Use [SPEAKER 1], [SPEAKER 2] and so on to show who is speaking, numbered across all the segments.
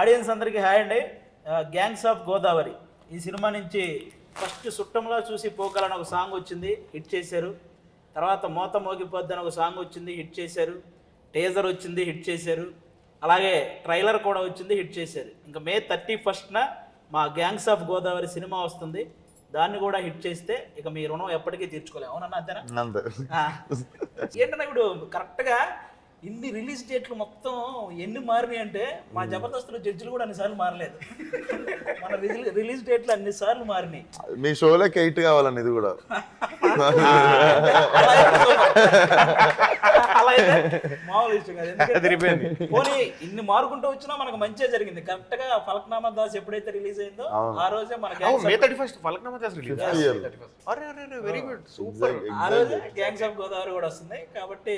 [SPEAKER 1] Audience అందరికీ hi అండి. Gangs of Godavari ఈ సినిమా నుంచి ఫస్ట్ సుట్టంలో చూసి పోగలని ఒక సాంగ్ వచ్చింది హిట్ చేశారు. తర్వాత మోత మోగిపోద్దని ఒక సాంగ్ వచ్చింది హిట్ చేశారు. టేజర్ వచ్చింది హిట్ చేశారు. అలాగే ట్రైలర్ కూడా వచ్చింది హిట్ చేశారు. ఇంకా మే థర్టీ ఫస్ట్న మా గ్యాంగ్స్ ఆఫ్ గోదావరి సినిమా వస్తుంది. దాన్ని కూడా హిట్ చేస్తే ఇక మీ రుణం ఎప్పటికీ తీర్చుకోలేము. అవునన్నా అంతేనా. ఏంటన్నా ఇప్పుడు కరెక్ట్గా ఇన్ని రిలీజ్ డేట్లు మొత్తం ఎన్ని మారినాయి అంటే మా జబర్దస్త్లో జడ్జిలు కూడా అన్నిసార్లు మారలేదు. మన రిలీజ్ డేట్లు అన్నిసార్లు మారినాయి.
[SPEAKER 2] మీ షోలోకి ఎయిట్ కావాలండి ఇది కూడా.
[SPEAKER 1] అలా అయితే మామూలు విషయం కాదు. ఎందుకంటే పోనీ ఇన్ని మారుకుంటూ వచ్చినా మనకు మంచిగా జరిగింది. కరెక్ట్గా ఫలక్నామా దాస్ ఎప్పుడైతే రిలీజ్ అయిందో ఆ రోజే మన gangs
[SPEAKER 3] May thirty first Falaknuma Das release అరే అరే వెరీ గుడ్ సూపర్
[SPEAKER 1] ఆ రోజే గ్యాంగ్స్ ఆఫ్ గోదావరి కూడా వస్తుంది. కాబట్టి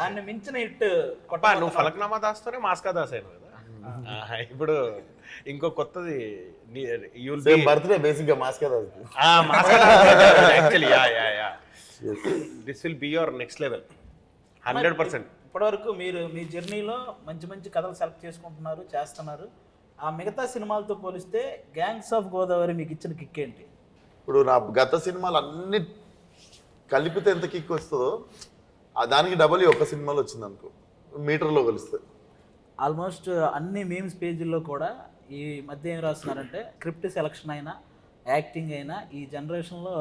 [SPEAKER 1] దాన్ని మించిన
[SPEAKER 3] అప్పా నువ్వు ఫలక్నామా దాస్తోనే మాస్కా దాస్ అయినావు కదా ఇప్పుడు ఇంకో కొత్తది
[SPEAKER 2] బర్త్డే బేసిక్గా mask
[SPEAKER 3] actually yeah yeah yeah this will be your next level hundred percent
[SPEAKER 1] ఇప్పటివరకు మీరు మీ జర్నీలో మంచి మంచి కథలు సెలెక్ట్ చేసుకుంటున్నారు చేస్తున్నారు. ఆ మిగతా సినిమాలతో పోలిస్తే గ్యాంగ్స్ ఆఫ్ గోదావరి మీకు ఇచ్చిన కిక్ ఏంటి?
[SPEAKER 2] ఇప్పుడు నా గత సినిమాలు అన్ని కలిపితే ఎంత కిక్ వస్తుందో దానికి డబల్ ఈ ఒక్క సినిమాలో వచ్చింది అనుకో మీటర్లో కలిస్తే.
[SPEAKER 1] ఆల్మోస్ట్ అన్ని మీమ్స్ పేజీల్లో కూడా ఈ మధ్య ఏం రాస్తున్నారంటే స్క్రిప్ట్ సెలక్షన్ అయినా యాక్టింగ్ అయినా ఈ జనరేషన్లో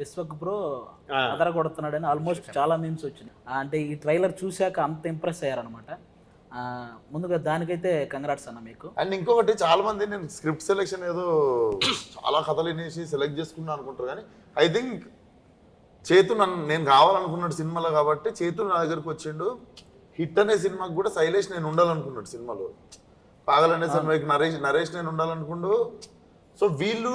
[SPEAKER 1] విశ్వక్ బ్రో అదర కొడుతున్నాడని ఆల్మోస్ట్ చాలా మీమ్స్ వచ్చినాయి. అంటే ఈ ట్రైలర్ చూశాక అంత ఇంప్రెస్ అయ్యారనమాట ముందుగా దానికైతే కంగ్రాట్స్ అన్న మీకు.
[SPEAKER 2] అండ్ ఇంకొకటి చాలా మంది నేను స్క్రిప్ట్ సెలెక్షన్ ఏదో చాలా కథలు వినేసి సెలెక్ట్ చేసుకున్నా అనుకుంటారు కానీ ఐ థింక్ చేతు నన్ను నేను కావాలనుకున్నాడు సినిమాలో కాబట్టి చేతు నా దగ్గరకు వచ్చిండు. హిట్ అనే సినిమాకి కూడా శైలేష్ నేను ఉండాలనుకున్నాడు సినిమాలో. పాగలనే సినిమాకి నరేష్ నరేష్ నేను ఉండాలనుకుండు. సో వీళ్ళు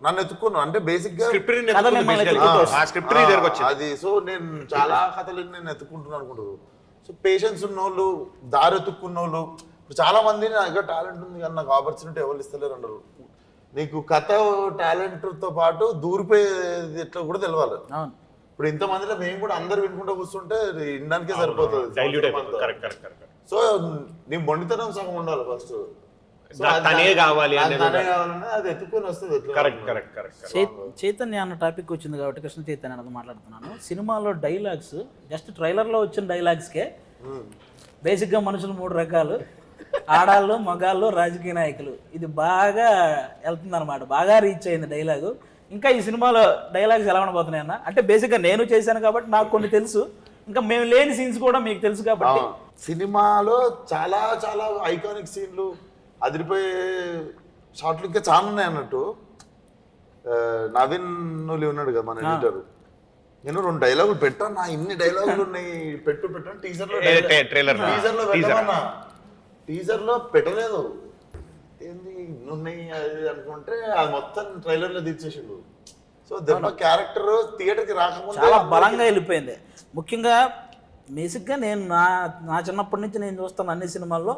[SPEAKER 2] నన్ను ఎత్తుకున్నాను అంటే బేసిక్గా
[SPEAKER 3] స్క్రిప్ట్
[SPEAKER 1] కథ మిమ్మల్ని ఎత్తుకుంటూ
[SPEAKER 3] ఆ స్క్రిప్ట్ నీ దగ్గరకు వచ్చింది
[SPEAKER 2] అది. సో నేను చాలా కథలు నేను ఎత్తుకుంటున్నాను అనుకుంటారు సో పేషెన్స్ ఉన్న వాళ్ళు దారి ఎత్తుక్కున్న వాళ్ళు చాలా మంది నా దగ్గర టాలెంట్ ఉంది కానీ నాకు ఆపర్చునిటీ ఎవరు ఇస్తలేరు అన్నారు నీకు కథ టాలెంట్తో పాటు దూరిపోయేది ఎట్లా కూడా తెలవాలి.
[SPEAKER 1] అవును.
[SPEAKER 2] ఇప్పుడు ఇంతమందిలో మేము కూడా అందరు వినుకుంటూ కూర్చుంటే వినడానికే సరిపోతుంది. సో నీ మొండితనం సగం ఉండాలి ఫస్ట్
[SPEAKER 3] తనే కావాలి
[SPEAKER 2] అది ఎత్తుకొని వస్తుంది
[SPEAKER 3] కరెక్ట్ కరెక్ట్
[SPEAKER 1] చైతన్య అన్న టాపిక్ వచ్చింది కాబట్టి కృష్ణ చైతన్య అన్నది మాట్లాడుతున్నాను. సినిమాలో డైలాగ్స్ జస్ట్ ట్రైలర్లో వచ్చిన డైలాగ్స్కే బేసిక్గా మనుషులు మూడు రకాలు. ఆడాళ్ళు మగాళ్ళు రాజకీయ నాయకులు. ఇది బాగా వెళ్తుంది అనమాట బాగా రీచ్ అయింది డైలాగు ఇంకా ఈ సినిమాలో డైలాగ్స్ ఎలా ఉండబోతున్నాయి అన్న? అంటే బేసిక్గా నేను చేశాను కాబట్టి నాకు కొన్ని తెలుసు. ఇంకా మేము లేని సీన్స్ కూడా మీకు తెలుసు కాబట్టి.
[SPEAKER 2] సినిమాలో చాలా చాలా ఐకానిక్ సీన్లు అదిరిపోయే షార్ట్లు ఇంకా చాలా ఉన్నాయి అన్నట్టు. నవీన్ నులి ఉన్నాడు కదా మన ఎడిటర్. నేను రెండు డైలాగులు పెట్టాను నా ఇన్ని డైలాగులు ఉన్నాయి. పెట్టు పెట్టాను టీజర్లో.
[SPEAKER 3] టీజర్లో.
[SPEAKER 2] పెట్టమన్నా. టీజర్లో పెట్టలేదు. ఏంది ఇన్ని ఉన్నాయి అది అనుకుంటే అది మొత్తం ట్రైలర్లో తీర్చేసిండు సో దెబ్బ క్యారెక్టర్ థియేటర్కి రాకముందే
[SPEAKER 1] చాలా బలంగా వెళ్ళిపోయింది. ముఖ్యంగా బేసిక్గా నేను నా నా చిన్నప్పటి నుంచి నేను చూస్తాను అన్ని సినిమాల్లో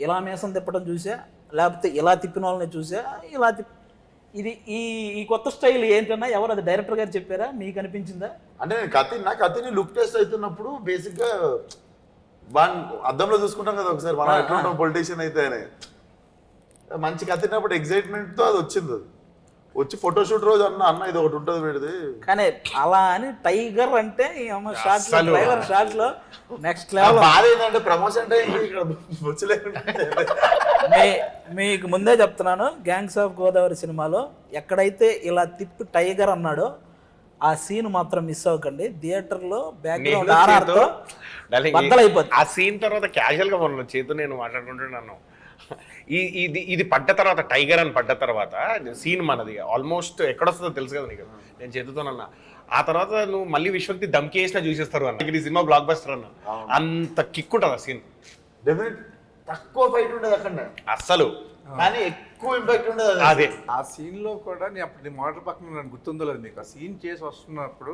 [SPEAKER 1] ఇలా మీసం తిప్పడం చూసా లేకపోతే ఇలా తిప్పిన వాళ్ళని చూసా ఇలా తిప్ ఇది ఈ ఈ కొత్త స్టైల్ ఏంటన్నా ఎవరు అది డైరెక్టర్ గారు చెప్పారా? మీకు అనిపించిందా?
[SPEAKER 2] అంటే నేను కత్తి నా కత్తిని లుక్ టెస్ట్ అవుతున్నప్పుడు బేసిక్ అద్దంలో చూసుకుంటాం కదా ఒకసారి. మనం ఎట్లా ఉంటాం? పొలిటీషియన్ అయితే అని మంచి కత్తినప్పుడు ఎగ్జైట్మెంట్తో అది వచ్చింది. అది వచ్చి ఫోటోషూట్ రోజు అన్న అన్న ఇది ఒకటి ఉంటుంది వీడిది.
[SPEAKER 1] కానీ అలా అని టైగర్ అంటే షార్ట్లో షార్ట్ నెక్స్ట్ లెవెల్
[SPEAKER 2] బాధ ఏంటంటే ప్రమోషన్ టైం ఇక్కడ వచ్చలేకుండా
[SPEAKER 1] మీ మీకు ముందే చెప్తున్నాను గ్యాంగ్స్ ఆఫ్ గోదావరి సినిమాలో ఎక్కడైతే ఇలా తిప్పి టైగర్ అన్నాడో ఆ సీన్ మాత్రం మిస్ అవ్వకండి. థియేటర్లో బ్యాక్గ్రౌండ్
[SPEAKER 3] నేను
[SPEAKER 1] ఆర్ఆర్తో బద్దలైపోతుంది.
[SPEAKER 3] ఆ సీన్ తర్వాత క్యాజువల్గా మనం చేతు నేను మాట్లాడుకుంటున్నాను ఈ ఇది ఇది పడ్డ తర్వాత టైగర్ అని పడ్డ తర్వాత సీన్ మనది. ఆల్మోస్ట్ ఎక్కడొస్తుందో తెలుసు కదా నీకు. నేను చేతుతోనన్నా ఆ తర్వాత నువ్వు మళ్ళీ విశ్వక్తి దమ్కి వేసినా చూసేస్తారు అన్న. ఈ సినిమా బ్లాక్ బస్టర్ అన్న అంత కిక్ ఉంటుంది ఆ సీన్.
[SPEAKER 2] డెఫినెట్ తక్కువ ఫైట్ ఉండేది అక్కడ.
[SPEAKER 3] అస్సలు.
[SPEAKER 2] కానీ ఎక్కువ ఇంపాక్ట్ ఉండేది అది.
[SPEAKER 4] ఆ సీన్లో కూడా నేను అప్పుడు నీ మోటార్ పక్కన నాకు గుర్తుందో లేదు మీకు ఆ సీన్ చేసి వస్తున్నప్పుడు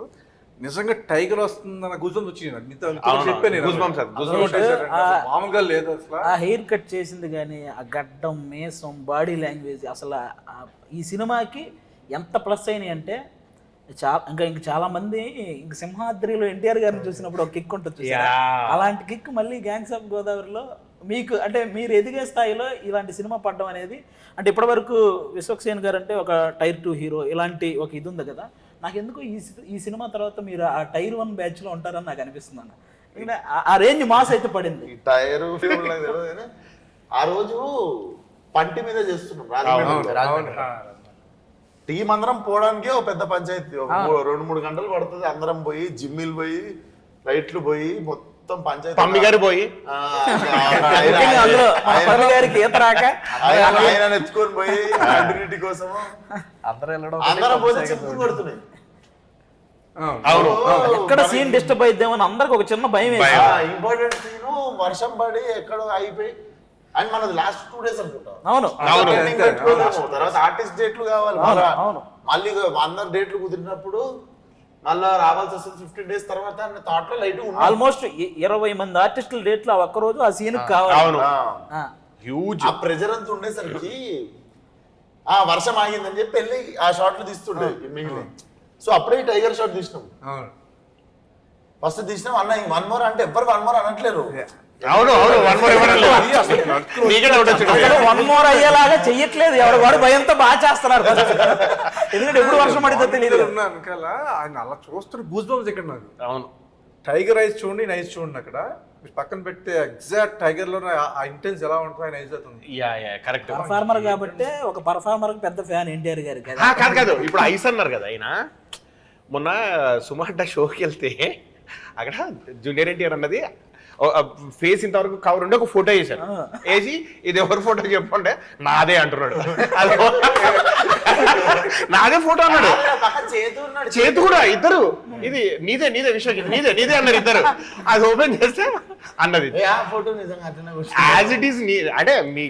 [SPEAKER 4] నిజంగా టైగర్ వస్తుందన్న గుజం వచ్చింది నాకు. మీతో చెప్పాను నేను. మామూలుగా లేదు అసలు.
[SPEAKER 1] ఆ హెయిర్ కట్ చేసింది కానీ ఆ గడ్డం మేసం బాడీ లాంగ్వేజ్ అసలు ఈ సినిమాకి ఎంత ప్లస్ అయినాయి అంటే చాలా ఇంకా ఇంక చాలా మంది ఇంక సింహాద్రిలో ఎన్టీఆర్ గారిని చూసినప్పుడు ఒక కిక్ ఉంటుంది. అలాంటి కిక్ మళ్ళీ గ్యాంగ్స్ ఆఫ్ గోదావరిలో మీకు అంటే మీరు ఎదిగే స్థాయిలో ఇలాంటి సినిమా పడడం అనేది అంటే ఇప్పటివరకు విశ్వక్సేన్ గారు అంటే ఒక టైర్ టూ హీరో ఇలాంటి ఒక ఇది ఉంది కదా. నాకు ఎందుకు ఈ ఈ సినిమా తర్వాత మీరు ఆ టైర్ వన్ బ్యాచ్లో ఉంటారని నాకు అనిపిస్తుంది అన్న. ఆ- రేంజ్ మాస్ అయితే పడింది.
[SPEAKER 2] ఈ టైర్ ఆ రోజు పంటి మీద చేస్తున్నాం. టీం అందరం పోవడానికే ఒక పెద్ద పంచాయతీ. రెండు మూడు గంటలు పడుతుంది. అందరం పోయి జిమ్మిల్ పోయి లైట్లు పోయి మొత్తం పంచాయతీ
[SPEAKER 3] పమ్మి గారు పోయి.
[SPEAKER 1] అందులో గారికి ఈత రాక.
[SPEAKER 2] ఆయన ఎత్తుకొని పోయి కంటిన్యూటీ కోసము.
[SPEAKER 5] అందరూ వెళ్ళడం
[SPEAKER 2] అందరం పోతే చెప్పులు కొడుతున్నాయి.
[SPEAKER 3] అవును.
[SPEAKER 1] ఎక్కడ సీన్ డిస్టర్బ్ అయిద్దామని అందరికి ఒక చిన్న భయం
[SPEAKER 2] ఇంపార్టెంట్ సీన్ వర్షం పడి ఎక్కడో అయిపోయి. అండ్ మనది లాస్ట్ టూ డేస్ అనుకుంటా.
[SPEAKER 3] అవును.
[SPEAKER 2] తర్వాత ఆర్టిస్ట్ డేట్లు కావాలి.
[SPEAKER 1] అవును,
[SPEAKER 2] మళ్ళా.
[SPEAKER 1] అవును.
[SPEAKER 2] మళ్ళీ అందరు డేట్లు కుదిరినప్పుడు మళ్ళా రావాల్సి వస్తుంది ఫిఫ్టీన్ డేస్ తర్వాత అన్న థాట్లో లైట్
[SPEAKER 1] ఆల్మోస్ట్ ఇరవై మంది ఆర్టిస్టుల డేట్లు ఆ ఒక్క రోజు ఆ సీన్ కావాలి.
[SPEAKER 3] హ్యూజ్
[SPEAKER 2] ఆ. ప్రెజర్ అంతా ఉండేసరికి ఆ వర్షం ఆగిందని చెప్పి వెళ్ళి ఆ షాట్లు తీస్తుండే మిగిలిన సో అప్పుడే టైగర్ షాట్ తీసినాం.
[SPEAKER 4] అవును.
[SPEAKER 2] ఫస్ట్ తీసినాం అన్న వన్ మోర్ అంటే ఎవ్వరు వన్ మోర్ అనట్లేరు.
[SPEAKER 3] అవును అవును వన్ మోర్ ఇవ్వడం
[SPEAKER 1] వన్ మోర్ అయ్యేలాగా చెయ్యట్లేదు. ఎవడు వాడు భయంతో బాగా చేస్తున్నారు ఎందుకంటే ఎప్పుడు వర్షం పడితే తెలియదు
[SPEAKER 4] ఉన్నా వెనకాల ఆయన అలా చూస్తుంటే గూస్ బంప్స్ ఇక్కడ నాకు.
[SPEAKER 3] అవును.
[SPEAKER 4] టైగర్ ఐస్ చూడండి ఐస్ చూడండి అక్కడ. మీరు పక్కన పెడితే ఎగ్జాక్ట్ టైగర్లో ఆ ఇంటెన్స్ ఎలా ఉంటుందో ఆయన అవుతుంది
[SPEAKER 3] యా యా కరెక్ట్
[SPEAKER 1] పర్ఫార్మర్ కాబట్టి ఒక పర్ఫార్మర్ పెద్ద ఫ్యాన్ ఎన్టీఆర్ గారి కదా.
[SPEAKER 3] ఆ, కాదు కాదు. ఇప్పుడు ఐస్ అన్నారు కదా ఆయన. మొన్న సుమార్ట షోకి వెళ్తే అక్కడ జూనియర్ ఎన్టీఆర్ అన్నది ఫేస్ ఇంతవరకు కవర్ ఉండి ఒక ఫోటో వేశారు. వేసి ఇది ఎవరి ఫోటో చెప్పండి? నాదే అంటున్నాడు. నాదే ఫోటో అన్నాడు.
[SPEAKER 2] చేతు ఉన్నాడు.
[SPEAKER 3] చేతి కూడా ఇద్దరు. ఇది నీదే నీదే విశ్వకి నీదే నీదే అన్నారు ఇద్దరు. అది ఓపెన్ చేస్తే అన్నది. యాజ్ ఇట్ ఈస్ నీ అంటే మీ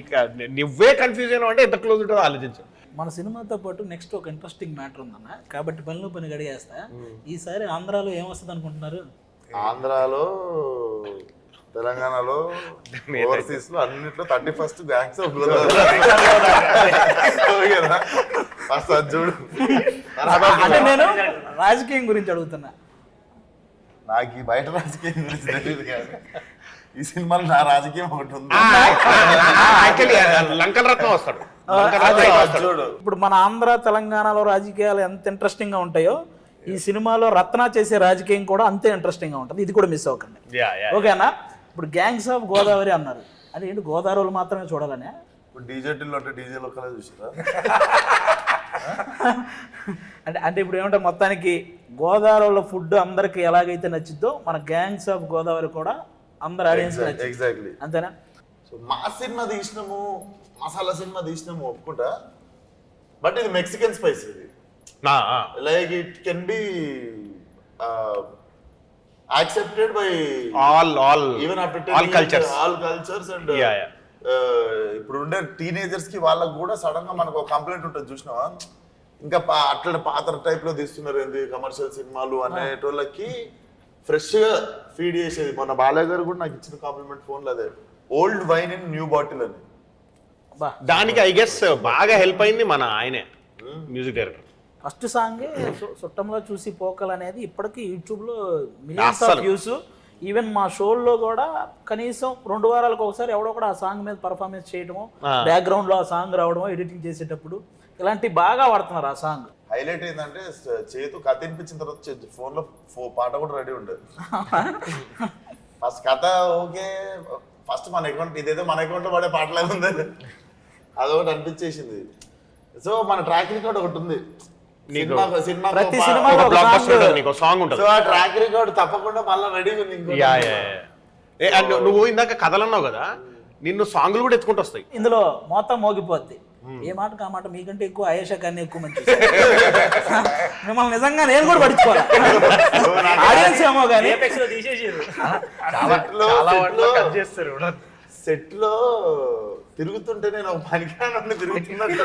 [SPEAKER 3] నువ్వే కన్ఫ్యూజ్ అయినా అంటే ఎంత క్లోజ్ ఉంటుందో ఆలోచించు.
[SPEAKER 1] మన సినిమాతో పాటు నెక్స్ట్ ఒక ఇంట్రెస్టింగ్ మ్యాటర్ ఉందన్న. కాబట్టి పనిలో పని గడిగేస్తా. ఈసారి ఆంధ్రాలో ఏమొస్తుంది అనుకుంటున్నారు
[SPEAKER 2] ఆంధ్రాలో తెలంగాణలో ఓవర్సీస్లో అన్నిట్లో థర్టీ ఫస్ట్ బ్యాంక్స్ ఫస్ట్ అది చూడు.
[SPEAKER 1] అంటే నేను రాజకీయం గురించి అడుగుతున్నా.
[SPEAKER 2] నాకు ఈ బయట రాజకీయం గురించి తెలియదు కానీ ఈ సినిమాలో నా రాజకీయం ఒకటి ఉంది. చూడు.
[SPEAKER 1] ఇప్పుడు మన ఆంధ్ర తెలంగాణలో రాజకీయాలు ఎంత ఇంట్రెస్టింగ్గా ఉంటాయో ఈ సినిమాలో రత్న చేసే రాజకీయం కూడా అంతే ఇంట్రెస్టింగ్గా ఉంటుంది. ఇది కూడా మిస్ అవ్వకండి. ఓకేనా ఇప్పుడు గ్యాంగ్స్ ఆఫ్ గోదావరి అన్నారు. అది ఏంటి గోదావరి వాళ్ళు మాత్రమే చూడాలనే?
[SPEAKER 2] ఇప్పుడు డీజేటీలో అంటే డీజే ఒక్కలే చూసారా
[SPEAKER 1] అంటే అంటే ఇప్పుడు ఏమంటే మొత్తానికి గోదావరిలో ఫుడ్ అందరికి ఎలాగైతే నచ్చిద్దో మన గ్యాంగ్స్ ఆఫ్ గోదావరి కూడా అందరు ఆడియన్స్
[SPEAKER 2] ఎగ్జాక్ట్లీ
[SPEAKER 1] అంతేనా?
[SPEAKER 2] సో మా సినిమా తీసినాము మసాలా సినిమా తీసినాము ఒప్పుకుంటా. బట్ ఇది మెక్సికన్ స్పైస్ ఇది. Like it can be accepted by
[SPEAKER 3] all all
[SPEAKER 2] even after
[SPEAKER 3] all cultures
[SPEAKER 2] all cultures and
[SPEAKER 3] Yeah, yeah.
[SPEAKER 2] ఇప్పుడు ఉండే టీనేజర్స్కి వాళ్ళకి కూడా సడన్గా మనకు ఒక కంప్లైంట్ ఉంటుంది చూసినావా? ఇంకా అట్లా పాత టైప్లో తీస్తున్నారు ఏంది కమర్షియల్ సినిమాలు అనేటోళ్ళకి ఫ్రెష్గా ఫీడ్ చేసేది. మొన్న బాలయ్య గారు కూడా నాకు ఇచ్చిన కాంప్లిమెంట్ ఫోన్లో అదే. Old wine in new bottle అని.
[SPEAKER 3] దానికి ఐ గెస్ బాగా హెల్ప్ అయింది మన ఆయనే మ్యూజిక్ డైరెక్టర్
[SPEAKER 1] ఫస్ట్ సాంగే సుట్టంలో చూసి పోకల్ అనేది ఇప్పటికీ యూట్యూబ్లో మిలియన్స్ ఆఫ్. వ్యూస్ ఈవెన్ మా షోల్లో కూడా కనీసం రెండు వారాలకు ఒకసారి ఎవడో కూడా ఆ సాంగ్ మీద పర్ఫార్మెన్స్ చేయడము. బ్యాక్గ్రౌండ్లో ఆ సాంగ్ రావడము ఎడిటింగ్ చేసేటప్పుడు ఇలాంటి బాగా వాడుతున్నారు ఆ సాంగ్.
[SPEAKER 2] హైలైట్ ఏంటంటే చేతు కథ వినిపించిన తర్వాత ఫోన్లో ఫో- పాట కూడా రెడీ ఉండదు ఫస్ట్ కథ ఓకే ఫస్ట్ మన అకౌంట్ ఇదేదో మన అకౌంట్లో పడే పాటలే ఉంది అదొకటి అనిపించేసింది. సో మన ట్రాక్ రికార్డ్ ఒకటి ఉంది.
[SPEAKER 3] నీకు
[SPEAKER 2] సినిమా సినిమా
[SPEAKER 1] ప్రతి
[SPEAKER 3] నీకు సాంగ్ ఉంటుంది.
[SPEAKER 2] సో ఆ ట్రాక్ రికార్డ్ తప్పకుండా మళ్ళీ రెడీ ఉంది ఇంకోటి.
[SPEAKER 3] యా యా ఏ అండ్ నువ్వు ఇందాక కథలు అన్నావు కదా నిన్ను సాంగ్లు కూడా ఎత్తుకుంటూ వస్తాయి.
[SPEAKER 1] ఇందులో మొత్తం మోగిపోద్ది. ఏ మాట కా మాట? మీకంటే ఎక్కువ ఆయేషా కానీ ఎక్కువ మంచి మిమ్మల్ని నిజంగా నేను కూడా పడుచుకోవాలి ఆడియన్స్ ఏమో కానీ
[SPEAKER 2] సెట్లో తిరుగుతుంటే నేను ఒక పనికిరాను తిరుగుతున్నట్టు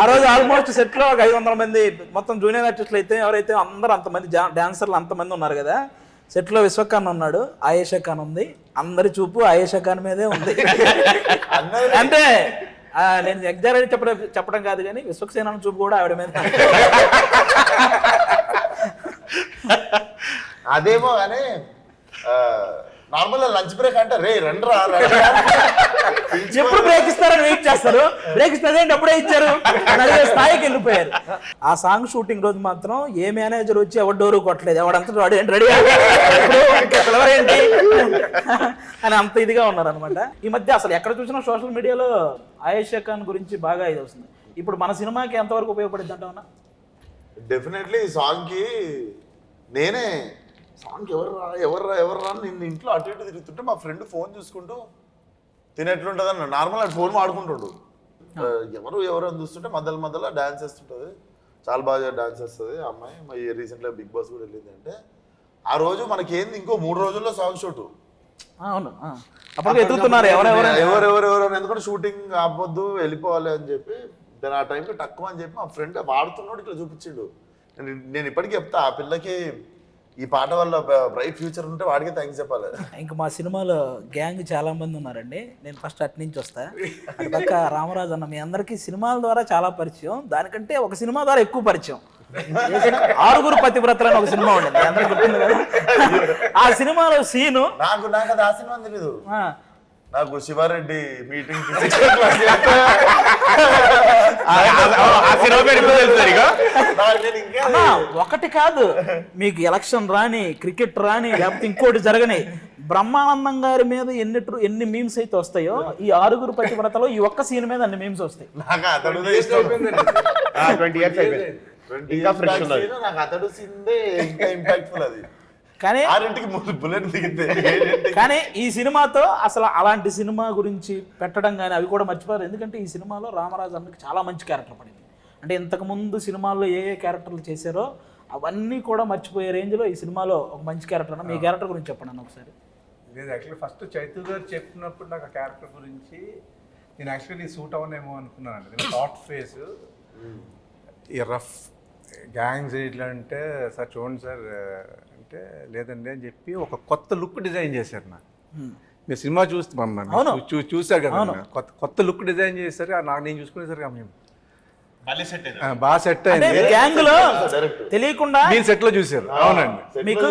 [SPEAKER 1] ఆ రోజు ఆల్మోస్ట్ సెట్లో ఒక ఐదు వందల మంది మొత్తం జూనియర్ ఆర్టిస్టులు అయితే ఎవరైతే అందరూ అంతమంది డాన్సర్లు అంతమంది ఉన్నారు కదా సెట్లో విశ్వఖాన్ ఉన్నాడు ఆయేషా ఖాన్ ఉంది. అందరి చూపు ఆయేషా ఖాన్ మీదే ఉంది. అంటే నేను ఎగ్జాక్ట్ చెప్పడం చెప్పడం కాదు కానీ విశ్వక్సేన చూపు కూడా ఆవిడ మీద.
[SPEAKER 2] అదేమో కానీ నార్మల్ లంచ్ బ్రేక్ అంటే రే రండ్రా రండ్రా."
[SPEAKER 1] ఎప్పుడు బ్రేక్ ఇస్తారని వెయిట్ చేస్తారు. బ్రేక్ ఇస్తారంటే అప్పుడే ఇచ్చారు. స్థాయికి వెళ్ళిపోయారు. ఆ సాంగ్ షూటింగ్ రోజు మాత్రం ఏ మేనేజర్ వచ్చి ఎవరు డోరు కొట్టలేదు. ఎవడంతా వాడు ఏంటి రెడీ ఏంటి అని అంత ఇదిగా ఉన్నారు అనమాట ఈ మధ్య అసలు ఎక్కడ చూసినా సోషల్ మీడియాలో ఆయేషా ఖాన్ గురించి బాగా ఇది వస్తుంది. ఇప్పుడు మన సినిమాకి ఎంతవరకు ఉపయోగపడింది అంటావునా
[SPEAKER 2] డెఫినెట్లీ ఈ సాంగ్కి నేనే సాంగ్ ఎవరు రా ఎవరు రా ఎవరు రా అని నిన్న ఇంట్లో అటు ఇటు తిరుగుతుంటే మా ఫ్రెండ్ ఫోన్ చూసుకుంటూ తినేట్లుంటుంది అన్న నార్మల్ అది ఫోన్ వాడుకుంటాడు. ఆ, ఎవరు ఎవరు అని చూస్తుంటే మధ్యలో మధ్యలో డాన్స్ వేస్తుంటుంది చాలా బాగా డాన్స్ వేస్తుంది ఆ అమ్మాయి. మా రీసెంట్గా బిగ్ బాస్ కూడా వెళ్ళింది అంటే ఆ రోజు మనకి ఏంది ఇంకో మూడు రోజుల్లో సాంగ్ షూట్
[SPEAKER 1] అవును. ఆ. అప్పుడు ఎదుగుతున్నారు ఎవరెవరు
[SPEAKER 2] ఎందుకంటే షూటింగ్ ఆపొద్దు వెళ్ళిపోవాలి అని చెప్పి దాని ఆ టైంకి తక్కువ అని చెప్పి మా ఫ్రెండ్ వాడుతున్నాడు ఇట్లా చూపించిండు. నేను నేను ఇప్పటికీ చెప్తా ఆ పిల్లకి ఈ పాట వల్ల బ్రైట్ ఫ్యూచర్ ఉంటే వాడికి థ్యాంక్స్ చెప్పాలి.
[SPEAKER 1] ఇంక మా సినిమాలో గ్యాంగ్ చాలా మంది ఉన్నారండి. నేను ఫస్ట్ అటు నుంచి వస్తా. పక్క రామరాజు అన్న మీ అందరికీ సినిమాల ద్వారా చాలా పరిచయం. దానికంటే ఒక సినిమా ద్వారా ఎక్కువ పరిచయం. ఆరుగురు పతివ్రతలు అని ఒక సినిమా ఉండేది. అందరికీ గుర్తుంది? కదా ఆ సినిమాలో సీను
[SPEAKER 2] నాకు నాకు అది ఆ సినిమా తెలీదు. నాకు శివారెడ్డి మీటింగ్
[SPEAKER 1] ఒకటి కాదు. మీకు ఎలక్షన్ రాని క్రికెట్ రాని లేకపోతే ఇంకోటి జరగని బ్రహ్మానందం గారి మీద ఎన్ని ఎన్ని మీమ్స్ అయితే వస్తాయో ఈ ఆరుగురు పతివ్రతలో ఈ ఒక్క సీన్ మీద అన్ని మీమ్స్ వస్తాయి.
[SPEAKER 2] నాకు అతడు ఇష్టం.
[SPEAKER 3] ఆ, 20 years అయిపోయింది.
[SPEAKER 2] 20
[SPEAKER 3] ఇంకా
[SPEAKER 2] years
[SPEAKER 3] fresh
[SPEAKER 2] back
[SPEAKER 3] ఉన్నది.
[SPEAKER 2] scene నాకు అతడు సిందే ఇంకా ఇంపాక్ట్ఫుల్ అది.
[SPEAKER 1] కానీ
[SPEAKER 2] ఆరింటికి ముందు బుల్లెట్ దిగితే
[SPEAKER 1] కానీ ఈ సినిమాతో అసలు అలాంటి సినిమా గురించి పెట్టడం కానీ అవి కూడా మర్చిపోయారు ఎందుకంటే ఈ సినిమాలో రామరాజు అన్నకి చాలా మంచి క్యారెక్టర్ పడింది. అంటే ఇంతకు ముందు సినిమాల్లో ఏ ఏ క్యారెక్టర్లు చేశారో అవన్నీ కూడా మర్చిపోయే రేంజ్లో ఈ సినిమాలో ఒక మంచి క్యారెక్టర్ అన్న. మీ క్యారెక్టర్ గురించి చెప్పండి అన్న ఒకసారి.
[SPEAKER 4] నేను యాక్చువల్లీ ఫస్ట్ చైతు గారు చెప్పినప్పుడు నాకు ఆ క్యారెక్టర్ గురించి నేను యాక్చువల్లీ సూట్ అవనేమో అనుకున్నాను నేను థాట్ ఫేస్ ఈ రఫ్ గ్యాంగ్స్ ఇట్లా అంటే సార్ చూడండి సార్ అంటే లేదండి అని చెప్పి ఒక కొత్త లుక్ డిజైన్ చేశారు నాకు. మీరు సినిమా చూస్తే మమ్మల్ని
[SPEAKER 1] అవును.
[SPEAKER 4] చూ- చూశారు కదా కొత్త కొత్త లుక్ డిజైన్ చేశారు. నాకు నేను చూసుకునేసరికి మేము. బాగా సెట్ అయింది.
[SPEAKER 2] గ్యాంగ్లో
[SPEAKER 1] తెలియకుండా
[SPEAKER 4] మీరు సెట్లో చూశారు అవునండి.
[SPEAKER 1] మీకు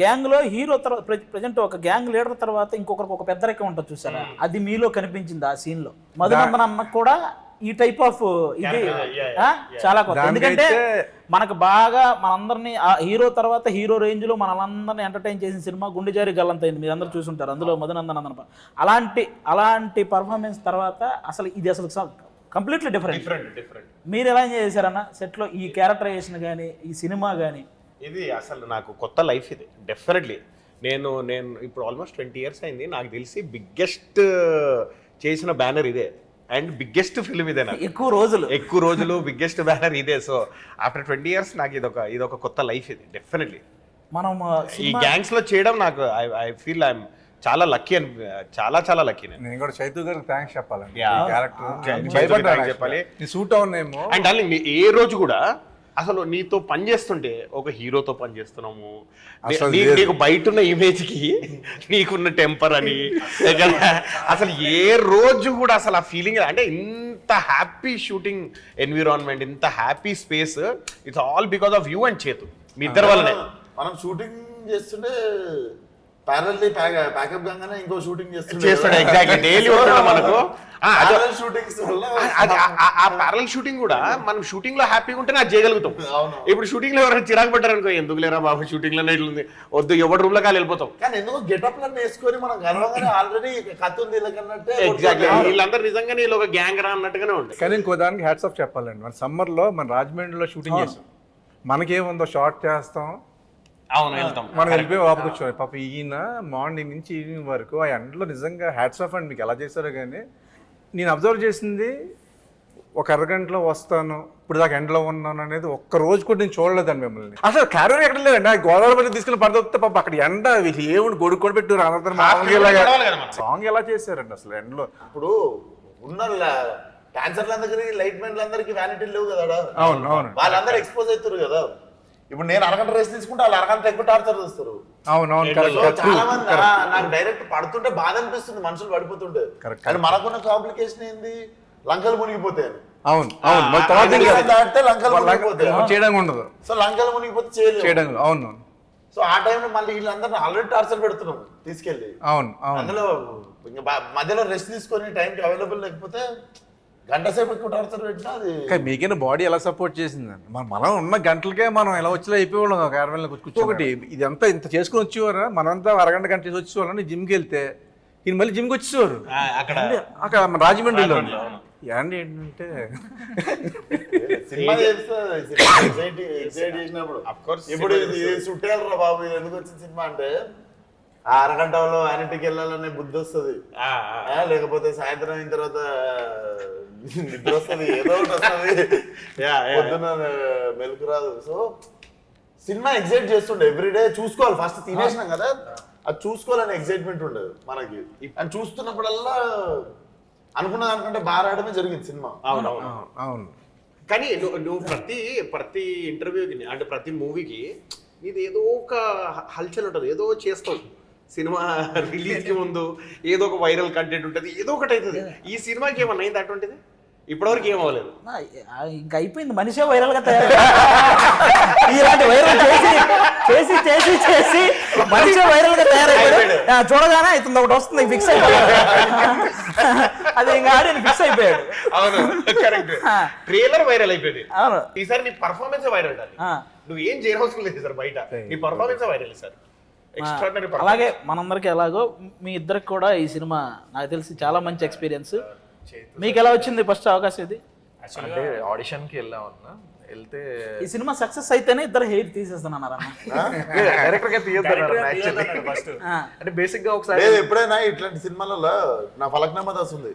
[SPEAKER 1] గ్యాంగ్లో హీరో తర్వాత ప్రజెంట్ ఒక గ్యాంగ్ లీడర్ తర్వాత ఇంకొకరికి ఒక పెద్దరికం ఉంటుంది చూసారా? అది మీలో కనిపించింది ఆ సీన్లో మధునందన్ అన్న కూడా ఈ టైప్ ఆఫ్ ఇది చాలా కొత్త. ఎందుకంటే మనకు బాగా మనందరినీ ఆ హీరో తర్వాత హీరో రేంజ్లో మనందరినీ ఎంటర్టైన్ చేసిన సినిమా గుండె జారి గల్లంతైంది మీరు అందరూ చూసుంటారు. అందులో మధునందన్ అందన అలాంటి అలాంటి పర్ఫార్మెన్స్ తర్వాత అసలు ఇది అసలు కంప్లీట్లీ డిఫరెంట్
[SPEAKER 3] డిఫరెంట్ డిఫరెంట్
[SPEAKER 1] మీరు ఎలా ఎంజాయ్ చేశారన్న? సెట్లో ఈ క్యారెక్టరైజేషన్ కానీ ఈ సినిమా కానీ
[SPEAKER 3] ఇది అసలు నాకు కొత్త లైఫ్ ఇది. డెఫినెట్లీ నేను నేను ఇప్పుడు ఆల్మోస్ట్ ట్వంటీ ఇయర్స్ అయింది. నాకు తెలిసి బిగ్గెస్ట్ చేసిన బ్యానర్ ఇదే. అండ్ బిగ్గెస్ట్ ఫిల్మ్ ఇదే నాకు
[SPEAKER 1] ఎక్కువ రోజులు.
[SPEAKER 3] ఎక్కువ రోజులు బిగ్గెస్ట్ బ్యానర్ ఇదే. సో ఆఫ్టర్ ట్వంటీ ఇయర్స్ నాకు ఇదొక ఇదొక కొత్త లైఫ్ ఇది డెఫినెట్లీ.
[SPEAKER 1] మనం
[SPEAKER 3] ఈ గ్యాంగ్స్లో చేయడం నాకు ఐ ఐ ఫీల్ ఐఎమ్ చాలా లక్కీ అని చాలా చాలా లక్కీ నేను.
[SPEAKER 4] కూడా చైతు గారికి థ్యాంక్స్ చెప్పాలండి. క్యారెక్టర్
[SPEAKER 3] చెప్పాలి.
[SPEAKER 4] సూట్ అవునేమో
[SPEAKER 3] అండ్ డార్లింగ్ ఏ రోజు కూడా అసలు నీతో పని చేస్తుంటే ఒక హీరోతో పని చేస్తున్నాము. నీకు బయట ఉన్న ఇమేజ్కి నీకున్న టెంపర్ అని. అసలు ఏ రోజు కూడా అసలు ఆ ఫీలింగ్ అంటే ఇంత హ్యాపీ షూటింగ్ ఎన్విరాన్మెంట్ ఇంత happy space it's all because of you and Chaitu మీ ఇద్దరు వల్లనే.
[SPEAKER 2] మనం షూటింగ్ చేస్తుంటే ప్యారల్లీ ప్యాకప్ కాగానే ఇంకో షూటింగ్ చేస్తుండే
[SPEAKER 3] ఎగ్జాక్ట్లీ డైలీ మనకు. ఆ, అదే
[SPEAKER 2] షూటింగ్స్ వల్ల
[SPEAKER 3] అది ఆ- ప్యారల్ షూటింగ్ కూడా మనం షూటింగ్లో హ్యాపీగా ఉంటే నాకు చేయగలుగుతాం.
[SPEAKER 2] అవును.
[SPEAKER 3] ఇప్పుడు షూటింగ్లో ఎవరైనా చిరాకు పడ్డారు అనుకో ఎందుకు లేరా బాబు షూటింగ్లోనే ఇట్లుంది. వద్దు ఎవరి రూమ్లో కాలు వెళ్ళిపోతాం.
[SPEAKER 2] కానీ ఎందుకో గెటప్లను వేసుకొని మనం గర్వంగానే ఆల్రెడీ కథ ఉంది వీళ్ళకన్నట్టే
[SPEAKER 3] ఎగ్జాక్ట్లీ వీళ్ళందరూ నిజంగా నీళ్ళు ఒక గ్యాంగ్ రా అన్నట్టుగానే ఉంటాయి
[SPEAKER 4] కానీ ఇంకో దానికి హ్యాట్స్ ఆఫ్ చెప్పాలండి. మన సమ్మర్లో మన రాజమండ్రిలో షూటింగ్ చేసాం మనకేముందో షార్ట్ చేస్తాం.
[SPEAKER 3] అవును వెళ్తాం.
[SPEAKER 4] మనం వెళ్ళిపోయి వాపు కూర్చోవాలి పాప ఈయన మార్నింగ్ నుంచి ఈవినింగ్ వరకు ఆ ఎండలో నిజంగా హ్యాట్స్ ఆఫ్ అండి మీకు ఎలా చేశారో కానీ నేను అబ్జర్వ్ చేసింది ఒక అరగంటలో వస్తాను ఇప్పుడు దాకా ఎండలో ఉన్నాను అనేది ఒక్క రోజు కూడా నేను చూడలేదండి మిమ్మల్ని. అసలు క్యారీ ఎక్కడ లేదండి? గోదావరి పట్టి తీసుకుని పడదొస్తే పాప అక్కడ ఎండ వీళ్ళు ఏముంది గొడుగు కూడా
[SPEAKER 3] కదా మనం.
[SPEAKER 4] సాంగ్ ఎలా చేశారండి అసలు ఎండలో?
[SPEAKER 2] ఇప్పుడు ఉన్న డాన్సర్లందరికీ లైట్ మెన్లు అందరికి వ్యానిటీ లేవు కదా.
[SPEAKER 4] అవును అవును.
[SPEAKER 2] వాళ్ళందరూ ఎక్స్పోజ్ అవుతారు కదా. ఇప్పుడు నేను అరగంట రేస్ తీసుకుంటే వాళ్ళు అరగంట ఎక్కువ టార్చర్ చేస్తారు
[SPEAKER 4] అవును అవును
[SPEAKER 2] సో
[SPEAKER 4] కరెక్ట్
[SPEAKER 2] చాలా మంది నాకు డైరెక్ట్ పడుతుంటే బాధ అనిపిస్తుంది మనుషులు పడిపోతుంటే. కానీ మనకున్న కాంప్లికేషన్ ఏంది? లంకలు మునిగిపోతాయి
[SPEAKER 4] అవును అవును. తర్వాత
[SPEAKER 2] దాటితే లంకలు మునిగిపోతాయి.
[SPEAKER 4] చేయడం ఉండదు.
[SPEAKER 2] సో లంకలు మునిగిపోతే చేయలేదు
[SPEAKER 4] చేయడం అవును.
[SPEAKER 2] సో ఆ టైంలో మళ్ళీ వీళ్ళందరినీ ఆల్రెడీ టార్చర్ పెడుతున్నాం తీసుకెళ్ళి.
[SPEAKER 4] అవును అవును.
[SPEAKER 2] అందులో మధ్యలో రెస్ట్ తీసుకొని టైంకి అవైలబుల్ లేకపోతే గంట సేపు ఎక్కువ టార్చర్ పెట్టినా అది
[SPEAKER 4] కానీ మీకైనా బాడీ ఎలా సపోర్ట్ చేసిందండి మనం మనం ఉన్న గంటలకే మనం ఎలా వచ్చేలా అయిపోయేవాళ్ళం ఒక అరవై కూర్చో ఒకటి ఇదంతా ఇంత చేసుకుని వచ్చేవారా? మనంతా అరగంట గంట చేసి వచ్చేవాళ్ళని జిమ్కి వెళ్తే ఈయన మళ్ళీ జిమ్కి వచ్చేవారు
[SPEAKER 3] అక్కడ.
[SPEAKER 4] అక్కడ రాజమండ్రిలో. ఏంటి ఏంటంటే
[SPEAKER 2] ఇప్పుడు ఇది బాబు ఎందుకు వచ్చిన సినిమా అంటే ఆ అరగంటలో యానిటీకి వెళ్ళాలనే బుద్ధి వస్తుంది.
[SPEAKER 3] ఆ, ఆ.
[SPEAKER 2] ఆ, లేకపోతే సాయంత్రం అయిన తర్వాత నిద్ర వస్తుంది ఏదో ఒకటి వస్తుంది. పొద్దున మెలకు రాదు. సో సినిమా ఎగ్జైట్ చేస్తుండే ఎవ్రీడే చూసుకోవాలి. ఫస్ట్ తినేసినాం కదా అది చూసుకోవాలని ఎగ్జైట్మెంట్ ఉండదు మనకి. అని చూస్తున్నప్పుడల్లా అనుకున్న దానికంటే బాగా రావడమే జరిగింది సినిమా.
[SPEAKER 3] అవునవును.
[SPEAKER 4] అవును.
[SPEAKER 3] కానీ నువ్వు నువ్వు ప్రతి ప్రతి ఇంటర్వ్యూకి అంటే ప్రతి మూవీకి నీది ఏదో ఒక హల్చల్ ఉంటుంది ఏదో చేస్తావు. సినిమా రిలీజ్కి ముందు ఏదో ఒక వైరల్ కంటెంట్ ఉంటుంది ఏదో ఒకటి అవుతుంది ఈ సినిమాకి ఏమన్నా అయింది అటువంటిది? ఇప్పటివరకు ఏం అవ్వలేదు.
[SPEAKER 1] ఇంకా అయిపోయింది మనిషే వైరల్గా తయారు ఇలాంటి వైరల్ చేసి చేసి చేసి చేసి మనిషే వైరల్గా తయారైపోయాడు చూడగానే అవుతుంది ఒకటి వస్తుంది ఫిక్స్ అయిపోయాడు. అది ఇంకా ఆడి ఫిక్స్ అయిపోయాడు.
[SPEAKER 3] అవును కరెక్ట్ ట్రైలర్ వైరల్ అయిపోయింది.
[SPEAKER 1] అవును.
[SPEAKER 3] ఈసారి నీ పర్ఫార్మెన్స్ వైరల్. నువ్వు ఏం చేయనవసరం లేదు సార్ బయట? నీ పర్ఫార్మెన్స్ వైరల్ సార్?
[SPEAKER 1] అలాగే మనందరికి ఎలాగో మీ ఇద్దరికి కూడా ఈ సినిమా నాకు తెలిసి చాలా మంచి ఎక్స్పీరియన్స్ మీకు ఎలా వచ్చింది ఫస్ట్ అవకాశం ఇది?
[SPEAKER 5] అంటే ఆడిషన్కి వెళ్ళాం అన్న వెళ్తే
[SPEAKER 1] ఈ సినిమా సక్సెస్ అయితేనే ఇద్దరు హెయిర్ తీసేస్తున్నారు
[SPEAKER 5] డైరెక్టర్ గా యాక్చువల్లీ అంటే బేసిక్గా ఒకసారి
[SPEAKER 2] ఎప్పుడైనా ఇట్లాంటి సినిమాలలో నా ఫలక్నామా దాస్ ఉంది.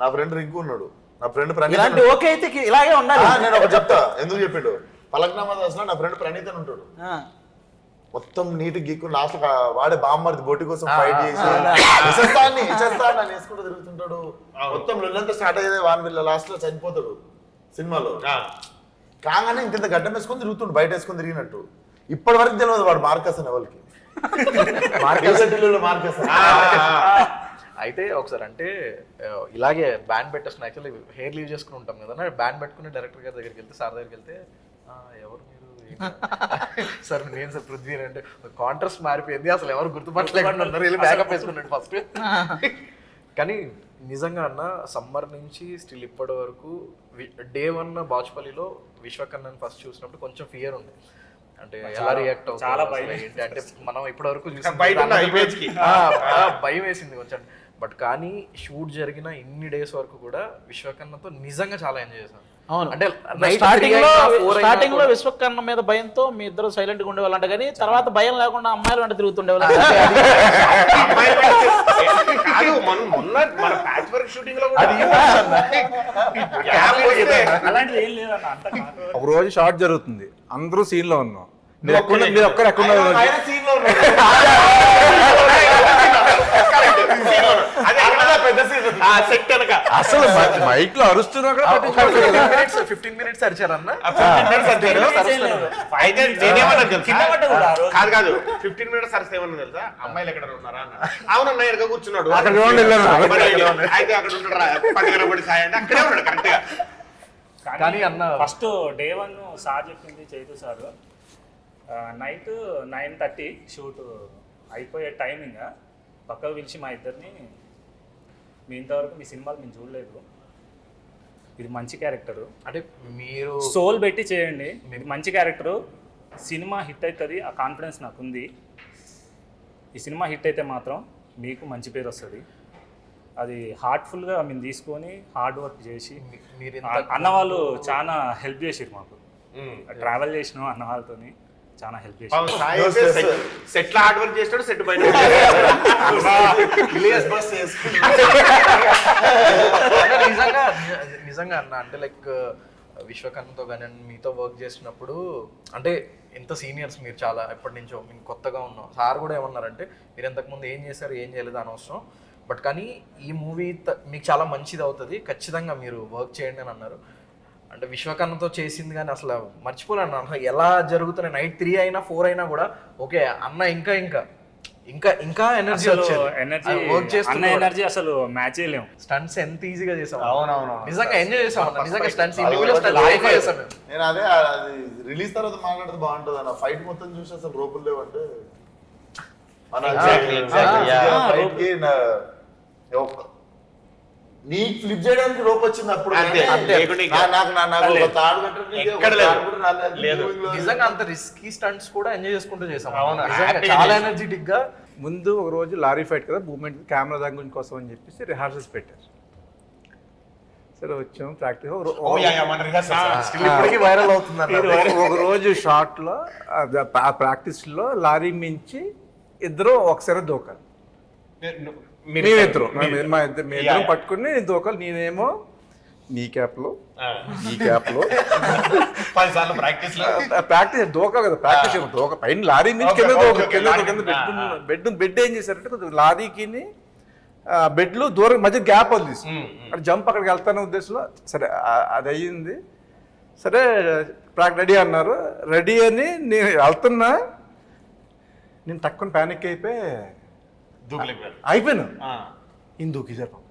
[SPEAKER 2] నా ఫ్రెండ్ రింకు ఉన్నాడు. నా ఫ్రెండ్ ప్రణీత్
[SPEAKER 1] ఇలాంటి ఓకే అయితే ఇలాగే ఉండాలి.
[SPEAKER 2] నేను ఒకటి చెప్తా. ఎందుకు చెప్పిండు? ఫలక్నామా దాస్ నా ఫ్రెండ్ ప్రణీత్ ఉంటాడు.
[SPEAKER 1] ఆ.
[SPEAKER 2] మొత్తం నీట్ గీక్కు లాస్ట్ వాడే బామ్మర్ది బోటి కోసం ఫైట్ చేసి ఇచ్చేస్తాన్ని ఇచ్చేస్తాన్ని అని వేసుకుంటూ తిరుగుతుంటాడు. మొత్తం లొల్లంతా స్టార్ట్ అయ్యేది వాన్ వీళ్ళ లాస్ట్లో చనిపోతాడు సినిమాలో. కాగానే ఇంత గడ్డం వేసుకొని తిరుగుతుండు బయట వేసుకొని తిరిగినట్టు. ఇప్పటి వరకు తెలియదు వాడు మార్కస్ అని ఎవరికి మార్కస్
[SPEAKER 5] అయితే ఒకసారి అంటే ఇలాగే బ్యాండ్ పెట్టేస్తున్నా యాక్చువల్లీ హెయిర్ లీవ్ చేసుకుని ఉంటాం కదా బ్యాండ్ పెట్టుకుని డైరెక్టర్ గారి దగ్గరికి వెళ్తే సార్ దగ్గరికి వెళ్తే "ఆ, ఎవరు మీరు? ఏంటి?" సార్ నేను సార్ పృథ్వీ అంటే కాంట్రాస్ట్ మారిపోయింది. అసలు ఎవరు గుర్తుపట్టలేకుండా ఉన్నారు. వెళ్ళి బ్యాకప్ వేసుకున్నాడు ఫస్ట్ కానీ నిజంగా అన్న సమ్మర్ నుంచి స్టిల్ ఇప్పటి వరకు డే వన్ బాచుపల్లిలో విశ్వకన్నన్ ఫస్ట్ చూసినప్పుడు కొంచెం ఫియర్ ఉంది అంటే ఎలా రియాక్ట్ చాలా ఏంటి? అంటే మనం ఇప్పటి వరకు. భయం వేసింది కొంచెం. బట్ కానీ షూట్ జరిగిన ఇన్ని డేస్ వరకు కూడా విశ్వకన్నతో నిజంగా చాలా ఎంజాయ్ చేశాను.
[SPEAKER 1] అవును.
[SPEAKER 5] అంటే
[SPEAKER 1] స్టార్టింగ్లో
[SPEAKER 5] స్టార్టింగ్లో
[SPEAKER 1] విశ్వకర్ణ మీద భయంతో మీ ఇద్దరు సైలెంట్గా ఉండేవాళ్ళంట కానీ తర్వాత భయం లేకుండా అమ్మాయిలు వెంట తిరుగుతుండేవాళ్ళు.
[SPEAKER 3] మనం మొన్న మన ప్యాచ్ వర్క్
[SPEAKER 6] షూటింగ్లో
[SPEAKER 4] ఒక రోజు షార్ట్ జరుగుతుంది. అందరూ సీన్లో ఉన్నాం. మీరు ఎక్కడ మీరు ఒక్కరు ఎక్కడ
[SPEAKER 3] ఆ సెట్
[SPEAKER 4] అసలు మైక్లో అరుస్తున్నా.
[SPEAKER 5] Fifteen minutes?
[SPEAKER 6] కింద.
[SPEAKER 3] కాదు కాదు. ఫిఫ్టీన్ మినిట్స్ సరిస్తే ఏమన్నా తెలుసా? అమ్మాయిలు ఎక్కడ ఉన్నారా అన్న. అవునన్నా ఎక్కడ కూర్చున్నాడు.
[SPEAKER 4] అక్కడ చూడండి వెళ్ళాను.
[SPEAKER 3] మరి అయితే అక్కడ ఉంటారా పట్టుకున్న పడి సాయం అంటే అక్కడే ఉన్నాడు కరెక్ట్గా.
[SPEAKER 5] కానీ అన్న
[SPEAKER 6] ఫస్ట్ డే వన్ సార్ చెప్పింది Chaitu sir. Night nine thirty shoot అయిపోయే టైమింగ్ పక్కకు పిలిచి మా ఇద్దరిని మీ ఇంతవరకు మీ సినిమాలు మేము చూడలేదు. ఇది మంచి క్యారెక్టరు.
[SPEAKER 5] అంటే మీరు
[SPEAKER 6] సోల్ పెట్టి చేయండి. ఇది మంచి క్యారెక్టరు. సినిమా హిట్ అవుతుంది ఆ కాన్ఫిడెన్స్ నాకు ఉంది ఈ సినిమా హిట్ అయితే మాత్రం మీకు మంచి పేరు వస్తుంది. అది హార్ట్ఫుల్గా మేము తీసుకొని హార్డ్ వర్క్ చేసి అన్న వాళ్ళు చాలా హెల్ప్ చేసారు మాకు. ట్రావెల్ చేసినాం అన్న వాళ్ళతోని చాలా హెల్ప్ చేసి
[SPEAKER 3] సెట్లో హార్డ్ వర్క్ చేస్తాడు సెట్ బయట
[SPEAKER 5] నిజంగా నిజంగా అన్న అంటే లైక్ విశ్వకర్ణతో కానీ మీతో వర్క్ చేసినప్పుడు అంటే ఎంత సీనియర్స్ మీరు చాలా ఎప్పటి నుంచో మేము కొత్తగా ఉన్నాం. సార్ కూడా ఏమన్నారంటే మీరు ఇంతకుముందు ఏం చేశారు ఏం చేయలేదు అనవసరం బట్ కానీ ఈ మూవీ మీకు చాలా మంచిది అవుతుంది. ఖచ్చితంగా మీరు వర్క్ చేయండి అని అన్నారు. అంటే విశ్వకర్ణతో చేసింది కానీ అసలు మర్చిపోలేను అసలు ఎలా జరుగుతున్నాయి నైట్ త్రీ అయినా ఫోర్ అయినా కూడా ఓకే అన్న ఇంకా ఇంకా ఇంకా ఇంకా ఎనర్జీ
[SPEAKER 6] ఎనర్జీ
[SPEAKER 5] వర్క్
[SPEAKER 6] అన్న
[SPEAKER 5] చేస్తున్న
[SPEAKER 6] ఎనర్జీ అసలు మ్యాచ్ చేయలేము.
[SPEAKER 5] స్టంట్స్ ఎంత ఈజీగా చేసాం
[SPEAKER 3] అవునవును.
[SPEAKER 5] నిజంగా ఎంజాయ్ చేసాం అన్న. నిజంగా స్టంట్స్ ఎంజాయ్ చేసాం
[SPEAKER 2] నేను అదే అది రిలీజ్ తర్వాత మాట్లాడితే బాగుంటుంది అన్న. ఫైట్ మొత్తం చూసి అసలు రోపులు లేవంటే మన
[SPEAKER 3] Exactly, exactly, yeah.
[SPEAKER 2] ఫైట్కి నా- ఒక- నీ ఫ్లిప్ చేయడానికి రోప్ వచ్చింది అప్పుడు నాకు నాకు లో-
[SPEAKER 5] నిజంగా అంత రిస్కీ స్టంట్స్ కూడా ఎంజాయ్ చేసుకుంటూ చేసాం. చాలా. ఎనర్జెటిక్గా.
[SPEAKER 4] ముందు ఒక రోజు లారీ ఫైట్ కదా మూమెంట్ కెమెరా దాని కోసం అని చెప్పేసి రిహార్సల్స్ పెట్టారు. సరే వచ్చాం ప్రాక్టీస్
[SPEAKER 5] వైరల్ అవుతుంది అన్న
[SPEAKER 4] ఒక రోజు షార్ట్లో ఆ ప్రాక్టీస్లో లారీ మించి ఇద్దరు ఒకసారి దూకాలి మేమిద్దరం. మేము- మా ఇద్దరు మేము ఇద్దరం పట్టుకుని దూకాలి నేనేమో నీ క్యాప్లో ఈ క్యాప్లో.
[SPEAKER 3] పది సార్లు ప్రాక్టీస్
[SPEAKER 4] ప్రాక్టీస్ దూకాలి కదా ప్రాక్టీస్ దూక పైన లారీ నుంచి కింద దూక కింద కింద. బెడ్ బెడ్ బెడ్ ఏం చేశారంటే కొంచెం లారీకి బెడ్లు దూరం మధ్య గ్యాప్ వదిలేసి అక్కడ జంప్ అక్కడికి వెళ్తానే ఉద్దేశంలో సరే అది అయ్యింది. సరే ప్రాక్ రెడీ అన్నారు. రెడీ అని నేను వెళ్తున్నా. నేను తక్కువ ప్యానిక్ అయిపోయి అయిపోయాను? దూకేశారు పాపం.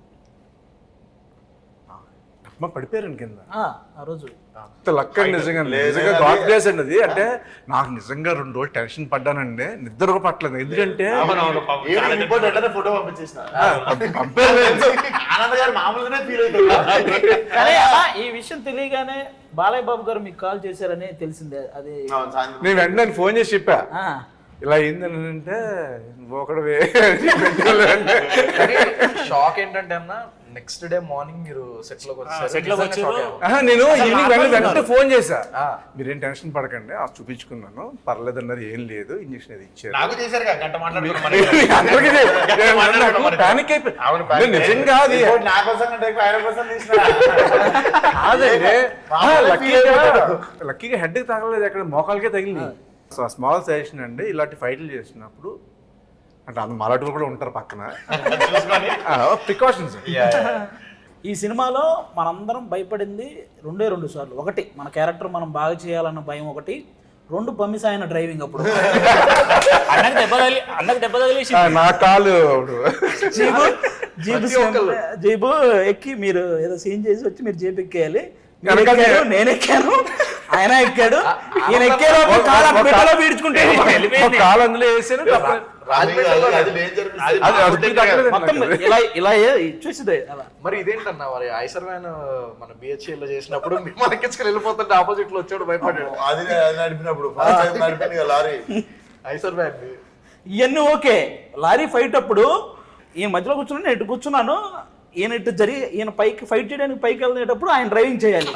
[SPEAKER 4] అమ్మ పడిపోయారు కింద.
[SPEAKER 1] ఆ, ఆ రోజు.
[SPEAKER 4] అంత లక్ అండి నిజంగా
[SPEAKER 2] లేదు,
[SPEAKER 4] నిజంగా
[SPEAKER 2] అది-
[SPEAKER 4] గాడ్ ప్లేస్ అండి అది. అంటే నాకు నిజంగా రెండు రోజులు టెన్షన్ పడ్డానండి. నిద్ర పట్టలేదు. ఎందుకంటే
[SPEAKER 2] ఫోటో
[SPEAKER 1] ఈ విషయం తెలియగానే బాలయ్య బాబు గారు మీకు కాల్ చేశారని తెలిసిందే. అది.
[SPEAKER 4] నేను వెంటనే ఫోన్ చేసి చెప్పా.
[SPEAKER 1] ఆ,
[SPEAKER 4] ఇలా నువ్వు ఒకడవే
[SPEAKER 5] షాక్ ఏంటంటే అన్న నెక్స్ట్ డే మార్నింగ్ మీరు సెట్లోకి వచ్చారు.
[SPEAKER 6] లోకి
[SPEAKER 5] నిజంగా
[SPEAKER 6] వచ్చారు.
[SPEAKER 4] నేను ఈవినింగ్ వెంటనే వెంటనే ఫోన్ చేశా. మీరేం టెన్షన్ పడకండి ఆ చూపించుకున్నాను. పర్లేదు అన్నది ఏం లేదు ఇంజక్షన్ అది ఇచ్చారు.
[SPEAKER 3] నాకు చేశారు కదా, గంట మాట్లాడుకున్నాం
[SPEAKER 4] పానిక్ అయిపోయి
[SPEAKER 3] అవును, panic
[SPEAKER 4] నేను నిజంగా అది
[SPEAKER 2] నా కోసం అయిపోతాడు.
[SPEAKER 4] లక్కీగా హెడ్ తగలలేదు అక్కడ మోకాలకే తగిలింది. సో స్మాల్ సజెషన్ అండి ఇలాంటి ఫైట్లు చేసినప్పుడు అంటే అంత మరాఠీలు కూడా ఉంటారు పక్కన. ప్రికాషన్స్
[SPEAKER 1] ఈ సినిమాలో మనందరం భయపడింది రెండే రెండు సార్లు. ఒకటి మన క్యారెక్టర్ మనం బాగా చేయాలన్న భయం ఒకటి రెండు పమ్మిస్ ఆయన డ్రైవింగ్ అప్పుడు.
[SPEAKER 6] అన్నకు దెబ్బ తగిలి అన్నకు దెబ్బ తగిలేసి
[SPEAKER 4] నా కాలు అప్పుడు.
[SPEAKER 1] జీబు జీబు జీబు ఎక్కి మీరు ఏదో సీన్ చేసి వచ్చి మీరు జీప్ ఎక్కేయాలి. నేను ఎక్కాను ఆయన ఎక్కాడు. ఈయన ఎక్కారు
[SPEAKER 4] ఒక-
[SPEAKER 1] కాలు పీడ్చుకుంటే
[SPEAKER 4] కాలు అందులో వేసాను.
[SPEAKER 1] ఇలా చూసిదే అలా.
[SPEAKER 5] మరి ఇదేంటన్నా మరి ఐసర్ వ్యాన్ మన బిహెచ్ఎల్లో చేసినప్పుడు మనకి వెళ్ళిపోతుంటే ఆపోజిట్లో వచ్చాడు భయపడ్డాడు.
[SPEAKER 2] అది నడిపినప్పుడు లారీ.
[SPEAKER 5] ఐసర్ వ్యాన్
[SPEAKER 1] ఇవన్నీ ఓకే. లారీ ఫైట్ అప్పుడు ఈయన మధ్యలో కూర్చుని నేను ఇటు కూర్చున్నాను. ఈయన ఇటు జరిగి ఈయన పైకి ఫైట్ చేయడానికి పైకి వెళ్ళేటప్పుడు ఆయన డ్రైవింగ్ చేయాలి.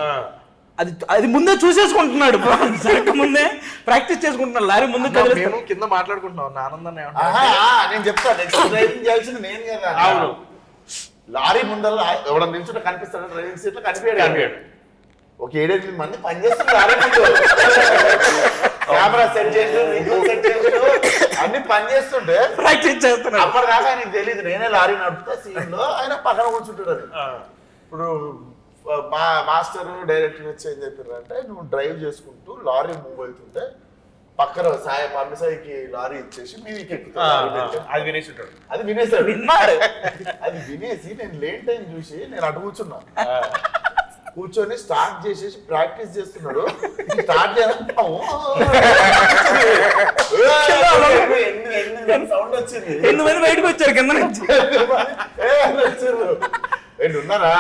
[SPEAKER 1] అది అది ముందే చూసేసుకుంటున్నాడు. జరగక ముందే ప్రాక్టీస్ చేసుకుంటున్నాడు. లారీ ముందు కదిలిస్తాడు.
[SPEAKER 5] మేము కింద మాట్లాడుకుంటున్నాం. నా ఆనందాన్ని
[SPEAKER 2] ఆహా, ఆ, నేను చెప్తా నెక్స్ట్ డ్రైవింగ్ చేయాల్సింది నేను కదా. అవును. లారీ ముందర ఎవడ నిల్చుంటే కనిపిస్తాడు డ్రైవింగ్ సీట్లో కనిపించాడు.
[SPEAKER 3] కనిపించాడు.
[SPEAKER 2] ఒక ఏడెనిమిది మంది లారీ ముందు. కెమెరా సెట్ చేసి సెట్ చేసి అన్ని పని చేస్తుంటే
[SPEAKER 1] ప్రాక్టీస్ చేస్తున్నాడు.
[SPEAKER 2] అప్పటిదాకా ఆయనకు తెలియదు నేనే లారీ నడుపుతా సీన్లో ఆయన పక్కన కూర్చుంటాడు అది. ఇప్పుడు మా మాస్టర్ డైరెక్టర్ వచ్చి ఏం చెప్పారంటే నువ్వు డ్రైవ్ చేసుకుంటూ లారీ మూవ్ అవుతుంటే పక్కన సాయ పంపి సాయికి లారీ ఇచ్చేసి మీదికి పెట్టి.
[SPEAKER 3] అది వినేసి
[SPEAKER 2] అది వినేసాడు.
[SPEAKER 1] విన్నాడు.
[SPEAKER 2] అది వినేసి నేను లేట్ టైం చూసి నేను అటు కూర్చున్నా. కూర్చొని స్టార్ట్ చేసేసి ప్రాక్టీస్ చేస్తున్నాడు. స్టార్ట్ చేయాలి సౌండ్ వచ్చింది?
[SPEAKER 1] బయటకు వచ్చారు కింద
[SPEAKER 2] వచ్చారు. ఉన్నారా?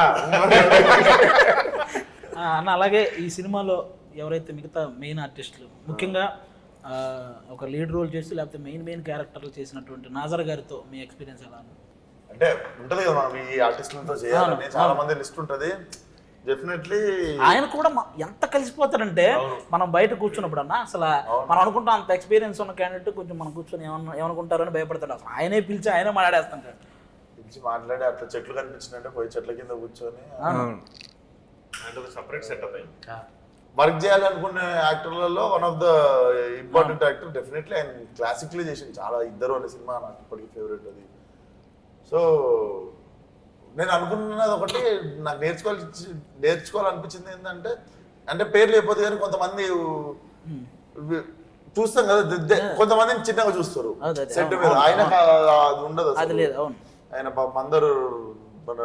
[SPEAKER 1] అన్న అలాగే ఈ సినిమాలో ఎవరైతే మిగతా మెయిన్ ఆర్టిస్టులు ముఖ్యంగా ఒక లీడ్ రోల్ చేసి లేకపోతే మెయిన్ మెయిన్ క్యారెక్టర్లు చేసినటువంటి నాజర్ గారితో మీ ఎక్స్పీరియన్స్ ఎలా
[SPEAKER 2] అంటే ఉంటది కదా మనం ఈ ఆర్టిస్టులతో చేయాలని చాలా మంది లిస్ట్ ఉంటది. డెఫినెట్లీ
[SPEAKER 1] ఆయన కూడా ఎంత కలిసిపోతాడంటే మనం బయట కూర్చున్నప్పుడు అన్న అసలు మనం అనుకుంటాం అంత ఎక్స్పీరియన్స్ ఉన్న క్యాండిడేట్ కొంచెం మనం కూర్చొని ఏమన్నా ఏమనుకుంటారని భయపడతాడు. అసలు ఆయనే పిలిచి ఆయనే మాట్లాడేస్తుంటాడు.
[SPEAKER 2] పిలిచి మాట్లాడి అట్లా చెట్లు కనిపించినట్టే పోయి చెట్ల కింద కూర్చొని
[SPEAKER 3] అంటే ఒక సపరేట్ సెటప్ అయింది
[SPEAKER 2] వర్క్ చేయాలనుకునే యాక్టర్లలో one of the important actor definitely ఆయన క్లాసిక్లీ చేసింది చాలా ఇద్దరు అనే సినిమా నాకు ఇప్పటికీ ఫేవరెట్ అది. సో నేను అనుకున్నది ఒకటి నాకు నేర్చుకోవాలి నేర్చుకోవాలనిపించింది ఏంటంటే అంటే పేరు లేకపోతే కానీ కొంతమంది చూస్తాం కదా కొంతమందిని చిన్నగా చూస్తారు. సెట్ మీద.
[SPEAKER 1] అవును,
[SPEAKER 2] ఆయన అది ఉండదు ఆయన పాపం అందరూ మన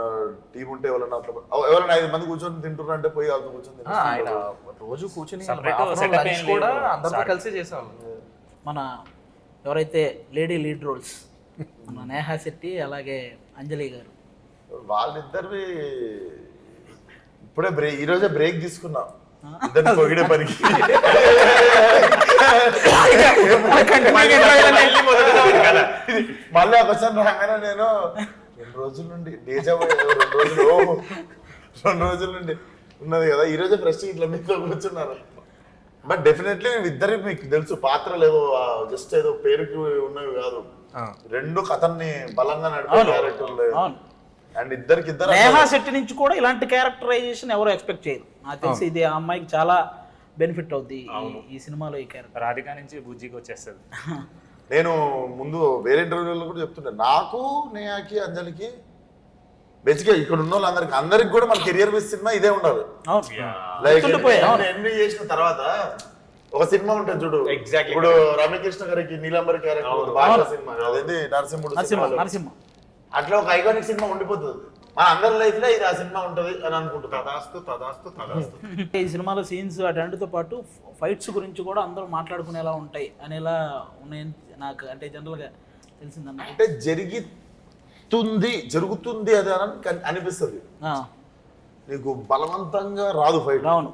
[SPEAKER 2] టీం ఉంటే ఎవరైనా అట్లా ఎవరైనా ఐదు మంది కూర్చొని తింటున్నారు అంటే పోయి వాళ్ళతో కూర్చొని
[SPEAKER 5] ఆయన. రోజు కూర్చుని కూడా. అందరితో. కలిసి చేసేవాళ్ళం
[SPEAKER 1] మన ఎవరైతే లేడీ లీడ్ రోల్స్ మన నేహా శెట్టి అలాగే అంజలి గారు
[SPEAKER 2] వాళ్ళిద్దరివి ఇప్పుడే బ్రేక్ ఈ రోజే బ్రేక్ తీసుకున్నాం ఇద్దరిని పొగిడే పనికి మళ్ళీ ఒకసారి రాగానే నేను రెండు రోజుల నుండి డేజా రెండు రోజులు ఓ, రెండు రోజుల నుండి ఉన్నది కదా. ఈ రోజే ఫ్రెష్ ఇట్లా మీతో కూర్చున్నారు. బట్ డెఫినెట్లీ ఇద్దరి మీకు తెలుసు పాత్రలు ఏదో జస్ట్ ఏదో పేరుకి ఉన్నవి కాదు. రెండు కథల్ని బలంగా నడిపే. క్యారెక్టర్లు అండ్ ఇద్దరికి ఇద్దరు
[SPEAKER 1] నేహా శెట్టి నుంచి కూడా ఇలాంటి క్యారెక్టరైజేషన్ ఎవరు ఎక్స్పెక్ట్ చేయరు. నాకు తెలిసి ఇది ఆ అమ్మాయికి చాలా బెనిఫిట్ అవుద్ది ఈ- ఈ సినిమాలో ఈ క్యారెక్టర్
[SPEAKER 6] రాధిక నుంచి బుజ్జికి వచ్చేస్తుంది.
[SPEAKER 2] నేను ముందు వేరే ఇంటర్వ్యూలో కూడా చెప్తుండే. నాకు నేహాకి అంజలికి బేసిక్గా ఇక్కడ ఉన్న వాళ్ళందరికి అందరికి కూడా మన కెరియర్ బేస్ సినిమా ఇదే ఉండాలి. లైక్
[SPEAKER 1] అవును.
[SPEAKER 2] ఎన్ని చేసిన తర్వాత ఒక సినిమా ఉంటుంది చూడు.
[SPEAKER 3] Exactly.
[SPEAKER 2] ఇప్పుడు రమ్యకృష్ణ గారికి నీలంబరి క్యారెక్టర్ బాగా సినిమా. అదేంటి? నరసింహుడు.
[SPEAKER 1] నరసింహ
[SPEAKER 2] అట్లా ఒక ఐకానిక్ సినిమా ఉండిపోతుంది. మన అందరి లైఫ్లో ఇది ఆ సినిమా ఉంటది అని అనుకుంటున్నా.
[SPEAKER 3] తదాస్తు తదాస్తు తదాస్తు.
[SPEAKER 1] ఈ సినిమాలో సీన్స్ అటన్నిటితో పాటు ఫైట్స్ గురించి కూడా అందరూ మాట్లాడుకునేలా ఉంటాయి అనేలా ఉన్నాయని నాకు అంటే జనరల్గా తెలిసిందన్న
[SPEAKER 2] అంటే జరిగితుంది జరుగుతుంది అది అని అనిపిస్తుంది. నీకు బలవంతంగా రాదు ఫైట్
[SPEAKER 1] అవును.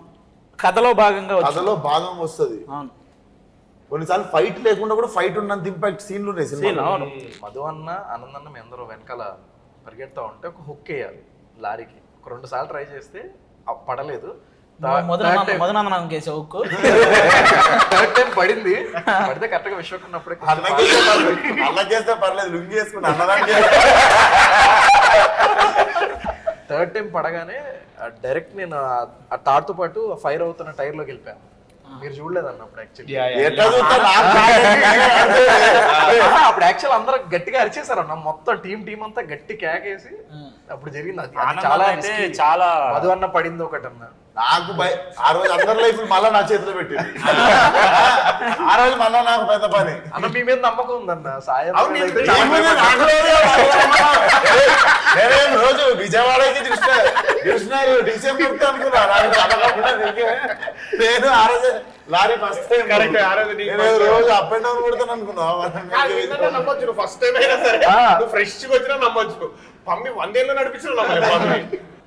[SPEAKER 1] కథలో భాగంగా
[SPEAKER 2] కథలో భాగం వస్తుంది.
[SPEAKER 1] అవును.
[SPEAKER 2] కొన్నిసార్లు ఫైట్ లేకుండా కూడా ఫైట్ ఉన్నంత ఇంపాక్ట్ సీన్లు ఉన్నాయి సినిమా
[SPEAKER 1] అవును.
[SPEAKER 5] మధు అన్న ఆనందన్న మీ అందరూ వెనకాల పరిగెడతా ఉంటే ఒక హుక్ వేయాలి లారీకి. ఒక రెండు సార్లు ట్రై చేస్తే పడలేదు. పడింది. పడితే కరెక్ట్గా విశ్వకున్నప్పుడే
[SPEAKER 2] పర్లేదు. అన్నకేస్తే పర్లేదు. లుంగి వేసుకుని అన్నదానికి
[SPEAKER 5] థర్డ్ టైం పడగానే డైరెక్ట్ నేను ఆ- తాడుతో పాటు ఫైర్ అవుతున్న టైర్లోకి వెళ్ళిపోయాను. మీరు చూడలేదన్న అప్పుడు యాక్చువల్లీ
[SPEAKER 2] ఎట్లా చూస్తా నాకు కాదండి.
[SPEAKER 5] అప్పుడు యాక్చువల్ అందరూ గట్టిగా అరిచేసారు అన్న. మొత్తం టీం టీం అంతా గట్టి కేకేసి అప్పుడు జరిగింది. అది అది చాలా.
[SPEAKER 6] చాలా
[SPEAKER 5] మధు అన్న పడింది ఒకటి అన్న
[SPEAKER 2] నాకు భయ ఆ రోజు అందరి లైఫ్ మళ్ళా నా చేతిలో పెట్టింది. ఆ రోజు మళ్ళా నాకు పెద్ద పని.
[SPEAKER 5] అన్న మీ మీద నమ్మకం ఉందన్న. సాయం
[SPEAKER 2] నేను రోజు విజయవాడకి కృష్ణ కృష్ణ డిసెంబర్ అనుకున్నా. నేను ఆ రోజు లారీ ఫస్ట్ టైం
[SPEAKER 3] Correct, ఆ రోజు
[SPEAKER 2] నేను. రోజు అప్ అండ్ డౌన్ కొడతాను అనుకున్నా
[SPEAKER 3] నమ్మొచ్చు ఫస్ట్ టైం అయినా సరే. ఫ్రెష్గా వచ్చినా నమ్మొచ్చు పమ్మి వందేళ్ళు నడిపించిన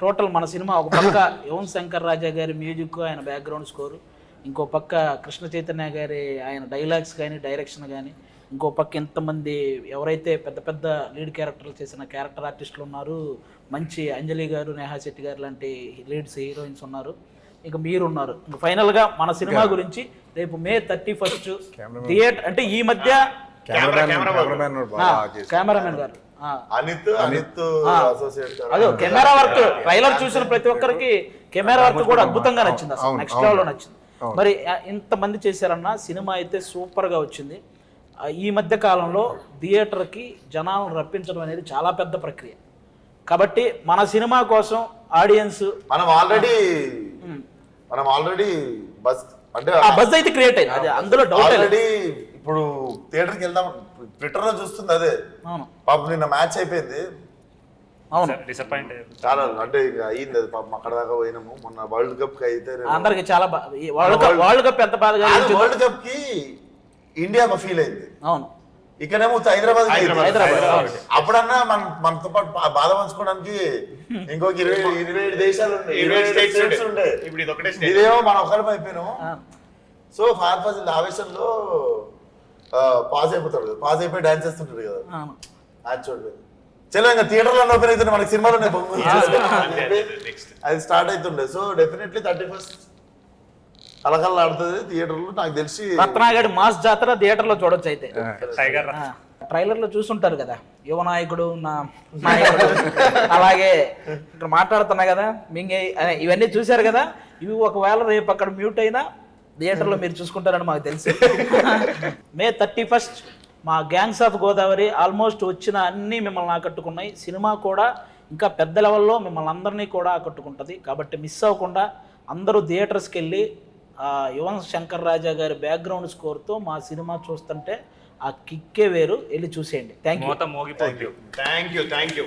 [SPEAKER 1] టోటల్ మన సినిమా ఒక పక్క యువన్ శంకర్ రాజా గారి మ్యూజిక్ ఆయన బ్యాక్గ్రౌండ్ స్కోరు ఇంకో పక్క కృష్ణ చైతన్య గారి ఆయన డైలాగ్స్ కానీ డైరెక్షన్ కానీ ఇంకో పక్క ఎంతమంది ఎవరైతే పెద్ద పెద్ద లీడ్ క్యారెక్టర్లు చేసిన క్యారెక్టర్ ఆర్టిస్టులు ఉన్నారు మంచి అంజలి గారు నేహా శెట్టి గారు లాంటి లీడ్స్ హీరోయిన్స్ ఉన్నారు. ఇక మీరు ఉన్నారు ఇంక ఫైనల్గా మన సినిమా గురించి రేపు మే థర్టీ ఫస్ట్ థియేటర్ అంటే ఈ మధ్య కెమెరామెన్ గారు.
[SPEAKER 2] అనిత్
[SPEAKER 1] అదే కెమెరా వర్క్ ట్రైలర్ చూసిన ప్రతి ఒక్కరికి కెమెరా వర్క్ కూడా అద్భుతంగా నచ్చింది అసలు నెక్స్ట్. లెవెల్లో నచ్చింది. మరి ఇంతమంది చేశారన్న సినిమా అయితే సూపర్గా వచ్చింది. ఈ మధ్య కాలంలో థియేటర్కి జనాలను రప్పించడం అనేది చాలా పెద్ద ప్రక్రియ. కాబట్టి మన సినిమా కోసం ఆడియన్స్
[SPEAKER 2] మనం ఆల్రెడీ మనం ఆల్రెడీ బస్ అంటే
[SPEAKER 1] ఆ బజ్ అయితే క్రియేట్ అయింది. అది అందులో డౌట్
[SPEAKER 2] ఆల్రెడీ ఇప్పుడు థియేటర్కి వెళ్దాం. ట్విట్టర్లో చూస్తుంది అదే.
[SPEAKER 1] అవును.
[SPEAKER 2] పాపం నిన్న మ్యాచ్ అయిపోయింది.
[SPEAKER 1] అవును.
[SPEAKER 6] డిసప్పాయింట్
[SPEAKER 2] చాలా అంటే ఇక అయింది అది పాపం అక్కడ దాకా పోయినాము. మొన్న వరల్డ్ కప్కి అయితే
[SPEAKER 1] అందరికి చాలా బా- ఈ వరల్డ్ కప్ వరల్డ్ కప్ ఎంత బాధగా అనిపించిందో.
[SPEAKER 2] వరల్డ్ కప్కి ఇండియా ఒక ఫీల్ అయింది.
[SPEAKER 1] అవును.
[SPEAKER 2] ఇక్కడేమో హైదరాబాద్కి అయింది.
[SPEAKER 1] హైదరాబాద్.
[SPEAKER 2] అప్పుడన్నా మన మనతో పాటు బా- బాధ పంచుకోవడానికి ఇంకొక ఇరవై ఇరవై ఏడు దేశాలు ఉండే ఇరవై ఏడు స్టేట్స్ ఉండే.
[SPEAKER 3] ఇప్పుడు ఇది ఒకటే స్టేట్
[SPEAKER 2] ఇదేమో మనం ఒకరి అయిపోయినాము
[SPEAKER 1] ఆ,
[SPEAKER 2] సో ఫార్ ఫస్ట్ ఆవేశంలో పాస్ అయిపోతాడు పాస్ అయిపోయి డాన్స్ చేస్తుంటాడు కదా. అది చూడలేదు చలో ఇంకా థియేటర్లో ఓపెన్ అవుతుంది మనకి సినిమాలోనే అది స్టార్ట్ అవుతుండే. సో డెఫినెట్లీ థర్టీ ఫస్ట్ కలకల్లా ఆడుతుంది థియేటర్లో. నాకు తెలిసి
[SPEAKER 1] రత్నాగడి మాస్ జాతర థియేటర్లో చూడొచ్చు అయితే.
[SPEAKER 6] టైగర్
[SPEAKER 1] ట్రైలర్లో చూసుంటారు కదా. యువ నాయకుడు నా నాయకుడు. అలాగే ఇక్కడ మాట్లాడుతున్నా కదా. మింగే ఇవన్నీ చూశారు కదా. ఇవి ఒకవేళ రేపు అక్కడ మ్యూట్ అయినా థియేటర్లో మీరు చూసుకుంటారని మాకు తెలుసు. మే థర్టీ ఫస్ట్ మా గ్యాంగ్స్ ఆఫ్ గోదావరి ఆల్మోస్ట్ వచ్చిన అన్నీ మిమ్మల్ని ఆకట్టుకున్నాయి. సినిమా కూడా ఇంకా పెద్ద లెవెల్లో మిమ్మల్ని అందరినీ కూడా ఆకట్టుకుంటుంది. కాబట్టి మిస్ అవ్వకుండా అందరూ థియేటర్స్కి వెళ్ళి ఆ యువన్ శంకర్ రాజా గారి బ్యాక్గ్రౌండ్ స్కోర్తో మా సినిమా చూస్తుంటే ఆ కిక్కే వేరు. వెళ్ళి చూసేయండి. Thank you
[SPEAKER 3] thank you thank you